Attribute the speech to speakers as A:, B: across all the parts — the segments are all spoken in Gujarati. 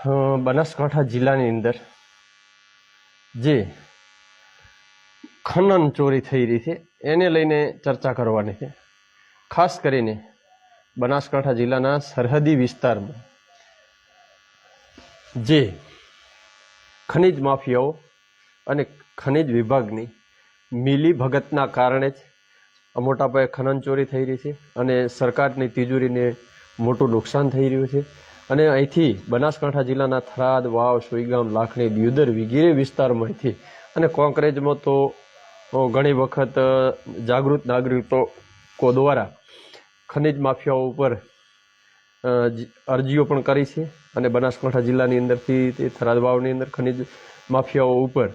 A: બનાસકાંઠા જિલ્લાની અંદર જે ખનન ચોરી થઈ રહી છે, એને લઈને ચર્ચા કરવાની છે. ખાસ કરીને બનાસકાંઠા જિલ્લાના સરહદી વિસ્તારમાં જે ખનિજ માફિયાઓ અને ખનિજ વિભાગની મિલી ભગતના કારણે જ મોટા પાયે ખનન ચોરી થઈ રહી છે અને સરકારની તિજોરીને મોટું નુકસાન થઈ રહ્યું છે. અને અહીંથી બનાસકાંઠા જિલ્લાના થરાદ, વાવ, સુઈગામ, લાખણી, દ્યુદર વગેરે વિસ્તારમાંથી અને કોંકરેજમાં તો ઘણી વખત જાગૃત નાગરિકો દ્વારા ખનિજ માફિયાઓ ઉપર અરજીઓ પણ કરી છે અને બનાસકાંઠા જિલ્લાની અંદરથી તે થરાદ વાવની અંદર ખનિજ માફિયાઓ ઉપર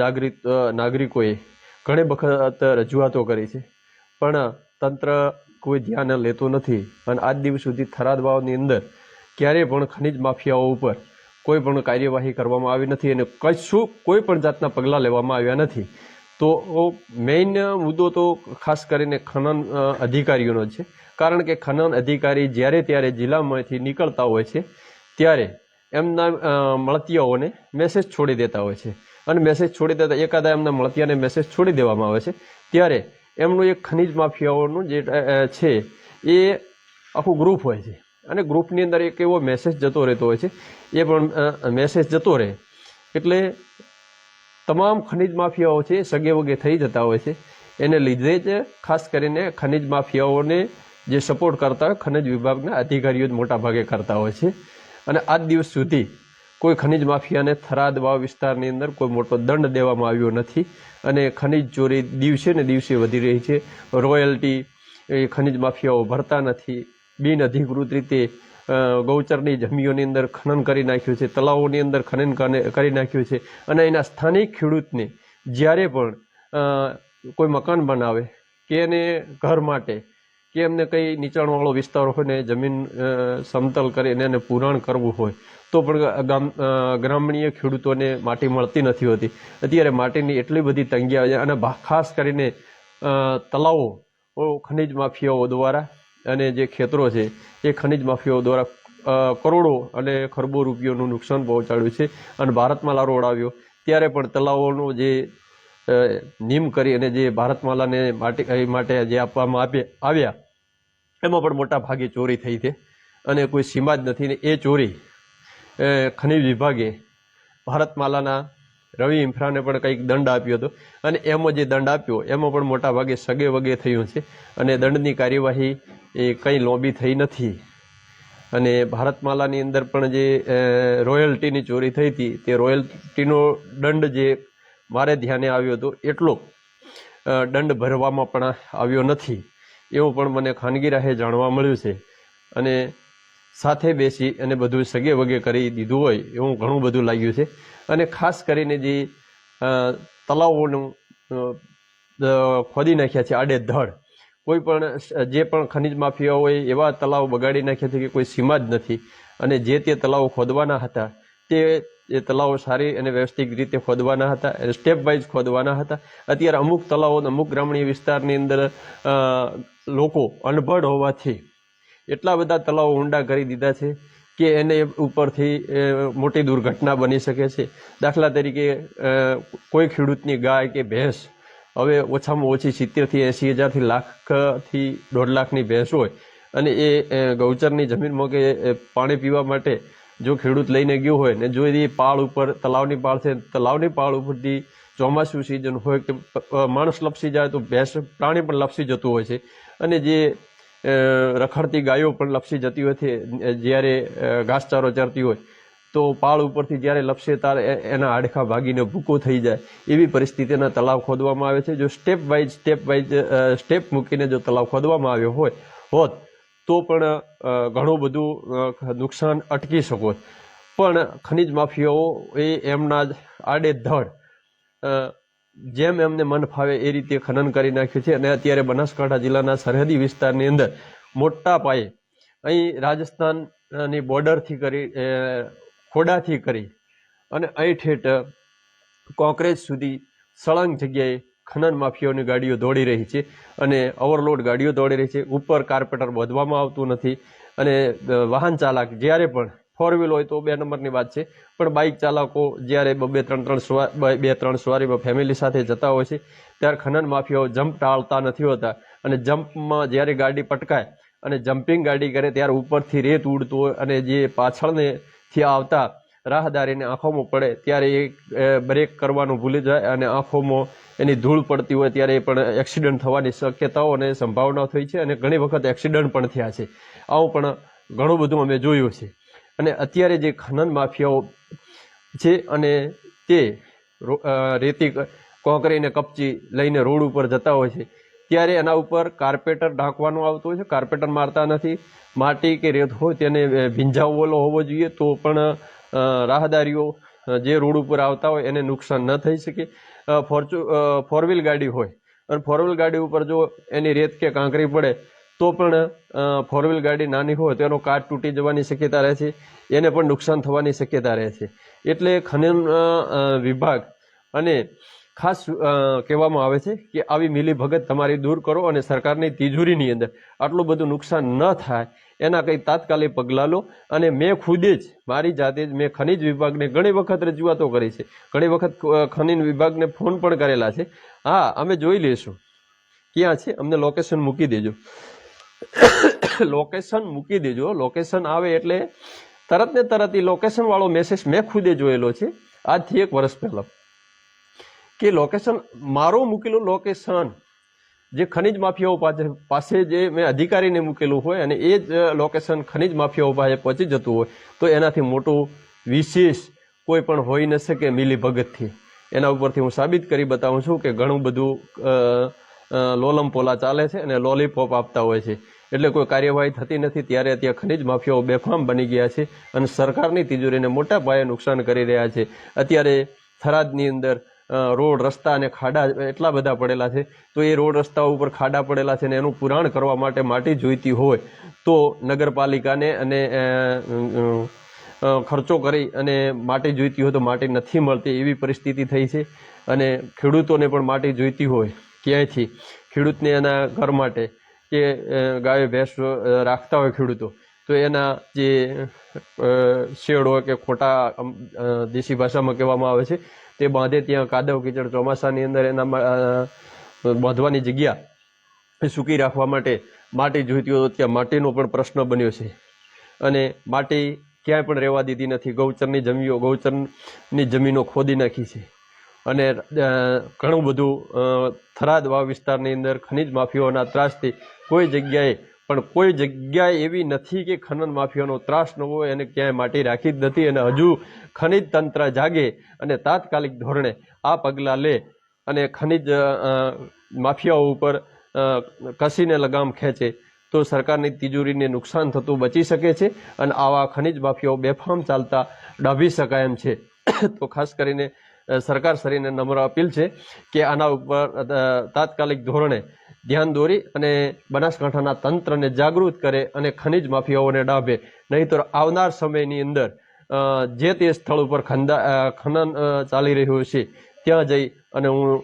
A: જાગૃત નાગરિકોએ ઘણી વખત રજૂઆતો કરી છે. પણ તંત્ર કોઈ ધ્યાન લેતું નથી અને આજ દિવસ સુધી થરાદ વાવની અંદર ક્યારેય પણ ખનિજ માફિયાઓ ઉપર કોઈ પણ કાર્યવાહી કરવામાં આવી નથી અને કશું કોઈ પણ જાતના પગલાં લેવામાં આવ્યા નથી. તો મેઇન મુદ્દો તો ખાસ કરીને ખનન અધિકારીઓનો છે. કારણ કે ખનન અધિકારી જ્યારે ત્યારે જિલ્લામાંથી નીકળતા હોય છે, ત્યારે એમના મળતિયાઓને મેસેજ છોડી દેતા હોય છે. અને મેસેજ છોડી દેતા એકાદા એમના મળતિયાને મેસેજ છોડી દેવામાં આવે છે. ત્યારે એમનું એક ખનિજ માફિયાઓનું જે છે, એ આખું ગ્રુપ હોય છે. અને ગ્રુપની અંદર એક એવો મેસેજ જતો રહેતો હોય છે. એ પણ મેસેજ જતો રહે. એટલે તમામ ખનિજ માફિયાઓ છે સગે વગે થઈ જતા હોય છે. એને લીધે જ ખાસ કરીને ખનિજ માફિયાઓને જે સપોર્ટ કરતા હોય, ખનિજ વિભાગના અધિકારીઓ જ મોટા ભાગે કરતા હોય છે. અને આજ દિવસ સુધી કોઈ ખનિજ માફિયાને થરાદ વાવ વિસ્તારની અંદર કોઈ મોટો દંડ દેવામાં આવ્યો નથી. અને ખનિજ ચોરી દિવસે ને દિવસે વધી રહી છે. રોયલ્ટી એ ખનિજ માફિયાઓ ભરતા નથી. બિન અધિકૃત રીતે ગૌચરની જમીઓની અંદર ખનન કરી નાખ્યું છે તળાવોની અંદર ખનન કરી નાખ્યું છે અને એના સ્થાનિક ખેડૂતને જ્યારે પણ કોઈ મકાન બનાવે કે એને ઘર માટે કે એમને કંઈ નીચાણવાળો વિસ્તાર હોય ને જમીન સમતલ કરીને એને પુરાણ કરવું હોય તો પણ ગામ અ, ખેડૂતોને માટી મળતી નથી હોતી. અત્યારે માટીની એટલી બધી તંગી આવે છે અને ખાસ કરીને તલાવો ખનિજ માફિયાઓ દ્વારા અને જે ખેતરો છે, એ ખનિજ માફિયાઓ દ્વારા કરોડો અને ખરબો રૂપિયાનું નુકસાન પહોંચાડ્યું છે. અને ભારતમાલા રોડ આવ્યો ત્યારે પણ તલાવોનો જે નિમ કરી અને જે ભારતમાલાને માટે માટે જે આપવામાં આપે, આવ્યા, એમાં પણ મોટા ભાગે ચોરી થઈ છે. અને કોઈ સીમા જ નથી ને એ ચોરી ખનિજ વિભાગે ભારતમાલાના રવિ ઇન્ફ્રાને પણ કંઈક દંડ આપ્યો હતો. અને એમાં જે દંડ આપ્યો, એમાં પણ મોટા ભાગે સગે વગે થયું છે. અને દંડની કાર્યવાહી એ કંઈ લોબી થઈ નથી. અને ભારતમાલાની અંદર પણ જે રોયલ્ટીની ચોરી થઈ હતી, તે રોયલ્ટીનો દંડ જે મારે ધ્યાને આવ્યો હતો, એટલો દંડ ભરવામાં પણ આવ્યો નથી. એવું પણ મને ખાનગી રાહે જાણવા મળ્યું છે. અને સાથે બેસી અને બધું સગે વગે કરી દીધું હોય એવું ઘણું બધું લાગ્યું છે. અને ખાસ કરીને જે અ, ખોદી નાખ્યા છે આડે ધડ કોઈ પણ જે પણ ખનિજ માફિયા હોય એવા તળાવ બગાડી નાખ્યા છે કે કોઈ સીમા જ નથી. અને જે તે તલાવો ખોદવાના હતા તે એ તલાવો સારી અને વ્યવસ્થિત રીતે ખોદવાના હતા સ્ટેપ વાઇઝ ખોદવાના હતા. અત્યારે અમુક તલાવો અમુક ગ્રામીણ વિસ્તારની અંદર લોકો અનભડ હોવાથી એટલા બધા તળાવો ઊંડા કરી દીધા છે કે એને ઉપરથી મોટી દુર્ઘટના બની શકે છે. દાખલા તરીકે કોઈ ખેડૂતની ગાય કે ભેંસ હવે ઓછામાં ઓછી સિત્તેરથી એંસી હજારથી લાખથી દોઢ લાખની ભેંસ હોય અને એ ગૌચરની જમીનમાં કે પાણી પીવા માટે જો ખેડૂત લઈને ગયો હોય ને જો એ પાળ ઉપર, તલાવની પાળ છે, તલાવની પાળ ઉપરથી ચોમાસું સિઝન હોય કે માણસ લપસી જાય તો ભેંસ, પ્રાણી પણ લપસી જતું હોય છે. અને જે રખડતી ગાયો પણ લપસી જતી હોય છે. જ્યારે ઘાસચારો ચરતી હોય, તો પાળ ઉપરથી જ્યારે લપસે ત્યારે એના હાડકાં ભાગીને ભૂકો થઈ જાય. એવી પરિસ્થિતિના તળાવ ખોદવામાં આવે છે. જો step wise step wise step મૂકીને જો તળાવ ખોદવામાં આવ્યો હોય, હોત, તો પણ ઘણું બધું નુકસાન અટકી શકો. પણ ખનિજ માફિયાઓ એ એમના જ આડેધડ જેમ એમને મન ફાવે એ રીતે ખનન કરી નાખ્યું છે અને અત્યારે બનાસકાંઠા જિલ્લાના સરહદી વિસ્તારની અંદર મોટા પાયે અહીં રાજસ્થાનની બોર્ડરથી કરી ખોડાથી કરી અને અહીં ઠેઠ કોંક્રેજ સુધી સળંગ જગ્યાએ ખનન માફિયાઓની ગાડીઓ દોડી રહી છે અને ઓવરલોડ ગાડીઓ દોડી રહી છે. ઉપર કાર્પેટર બાંધવામાં આવતું નથી અને વાહન ચાલક જ્યારે પણ ફોર વ્હીલ હોય તો બે નંબરની વાત છે. પણ બાઇક ચાલકો જ્યારે બ- ત્રણ ત્રણ બે ત્રણ સવારીમાં ફેમિલી સાથે જતા હોય છે, ત્યારે ખનન માફિયાઓ જમ્પ ટાળતા નથી હોતા. અને જમ્પમાં જ્યારે ગાડી પટકાય અને જમ્પિંગ ગાડી કરે ત્યારે ઉપરથી રેત ઉડતું હોય અને જે પાછળને થી આવતા રાહદારીને આંખોમાં પડે ત્યારે એ બ્રેક કરવાનું ભૂલી જાય અને આંખોમાં એની ધૂળ પડતી હોય ત્યારે એ પણ એક્સિડન્ટ થવાની શક્યતાઓ અને સંભાવના થઈ છે અને ઘણી વખત એક્સિડન્ટ પણ થયા છે. આવું પણ ઘણું બધું અમે જોયું છે. અને અત્યારે જે ખનન માફિયાઓ છે અને તે રેતી કોંકરીને કપચી લઈને રોડ ઉપર જતા હોય છે, ત્યારે એના ઉપર કાર્પેટર ઢાંકવાનું આવતું હોય છે. કાર્પેટર મારતા નથી. માટી કે રેત હોય તેને ભીંજાવેલો હોવો જોઈએ તો પણ રાહદારીઓ જે રોડ ઉપર આવતા હોય એને નુકસાન ન થઈ શકે. ફોર્ચ્યુ ફોર્ચુ ફોર ગાડી હોય. અને ફોર ગાડી ઉપર જો એની રેત કે કાંકરી પડે તો પણ ફોર વ્હીલ ગાડી નાની હોય તો એનો કાચ તૂટી જવાની શક્યતા રહે છે, એને પણ નુકસાન થવાની શક્યતા રહે છે. એટલે ખનન વિભાગ અને ખાસ કહેવામાં આવે છે કે આવી મિલીભગત તમારી દૂર કરો અને સરકારની તિજોરીની અંદર આટલું બધું નુકસાન ન થાય, એના કંઈ તાત્કાલિક પગલાં લો. અને મેં ખુદે જ, મારી જાતે જ મેં ખનિજ વિભાગને ઘણી વખત રજૂઆતો કરી છે. ઘણી વખત ખનિજ વિભાગને ફોન પણ કરેલા છે. હા, અમે જોઈ લઈશું. ક્યાં છે? અમને લોકેશન મૂકી દેજો. લોકેશન મૂકી દેજો. લોકેશન આવે એટલે તરત ને તરત એ લોકેશન વાળો મેસેજ મેં ખુદે જોયેલો છે. આજથી એક વર્ષ પહેલા. કે લોકેશન મારું મૂકેલું લોકેશન જે ખનિજ માફિયાઓ પાસે પાસે જે મેં અધિકારીને મૂકેલું હોય અને એ જ લોકેશન ખનિજ માફિયાઓ પાસે પહોંચી જતું હોય, તો એનાથી મોટું વિશેષ કોઈ પણ હોઈ ન શકે મિલી ભગતથી એના ઉપરથી હું સાબિત કરી બતાવું છું કે ઘણું બધું અ, અ, લોલમ પોલા ચાલે છે અને લોલીપોપ આપતા હોય છે. એટલે કોઈ કાર્યવાહી થતી નથી ત્યારે ત્યાં ખનિજ માફિયાઓ બેફામ બની ગયા છે અને સરકારની તિજોરીને મોટા પાયે નુકસાન કરી રહ્યા છે. અત્યારે થરાદની અંદર રોડ રસ્તા અને ખાડા એટલા બધા પડેલા છે. તો એ રોડ રસ્તા ઉપર ખાડા પડેલા છે ને એનું પુરાણ કરવા માટે માટી જોઈતી હોય તો નગરપાલિકાને અને ખર્ચો કરી અને માટી જોઈતી હોય તો માટી નથી મળતી એવી પરિસ્થિતિ થઈ છે. અને ખેડૂતોને પણ માટી જોઈતી હોય. ક્યાંયથી? ખેડૂતને એના ઘર માટે કે ગાય, ભેંસ રાખતા હોય ખેડૂતો, તો એના જે શેડ હોય કે ખોટા દેશી ભાષામાં કહેવામાં આવે છે, તે બાંધે ત્યાં કાદવ, કીચડ, ચોમાસાની અંદર એના બાંધવાની જગ્યા સૂકી રાખવા માટે માટી જોઈતી હોય ત્યાં માટીનો પણ પ્રશ્ન બન્યો છે. અને માટી ક્યાંય પણ રહેવા દીધી નથી. ગૌચરની જમીઓ, ગૌચરની જમીનો ખોદી નાખી છે. અને ઘણું બધું થરાદ વાવ વિસ્તારની અંદર ખનિજ માફિયાઓના ત્રાસથી કોઈ જગ્યાએ, પણ કોઈ જગ્યાએ એવી નથી કે ખનન માફિયાનો ત્રાસ ન હોય અને ક્યાંય માટી રાખી જ નથી અને હજુ ખનિજ તંત્ર જાગે અને તાત્કાલિક ધોરણે આ પગલાં લે અને ખનિજ માફિયાઓ ઉપર કસીને લગામ ખેંચે, તો સરકારની તિજોરીને નુકસાન થતું બચી શકે છે અને આવા ખનિજ માફિયાઓ બેફામ ચાલતા ડાભી શકાય એમ છે. તો ખાસ કરીને સરકાર શ્રીને નમ્ર અપીલ છે કે આના ઉપર તાત્કાલિક ધોરણે ધ્યાન દોરી અને બનાસકાંઠાના તંત્રને જાગૃત કરે અને ખનિજ માફિયાઓને ડાભે. નહીંતર આવનાર સમયની અંદર જે તે સ્થળ ઉપર ખંદા ખનન ચાલી રહ્યું છે, ત્યાં જઈ અને હું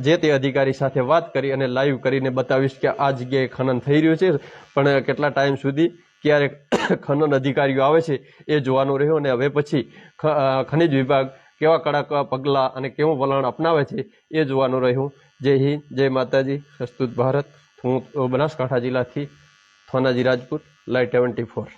A: જે તે અધિકારી સાથે વાત કરી અને લાઈવ કરીને બતાવીશ કે આ જગ્યાએ ખનન થઈ રહ્યું છે. પણ કેટલા ટાઈમ સુધી ક્યારેક ખનન અધિકારીઓ આવે છે એ જોવાનું રહ્યું અને હવે પછી ખનિજ વિભાગ કેવા કડક પગલાં અને કેવું વલણ અપનાવે છે એ જોવાનું રહ્યું. જય હિન્દ, જય માતાજી. પ્રસ્તુત ભારત, હું બનાસકાંઠા જિલ્લાથી, થોનાજી રાજપૂત લાઈ ટ્વેન્ટી ફોર.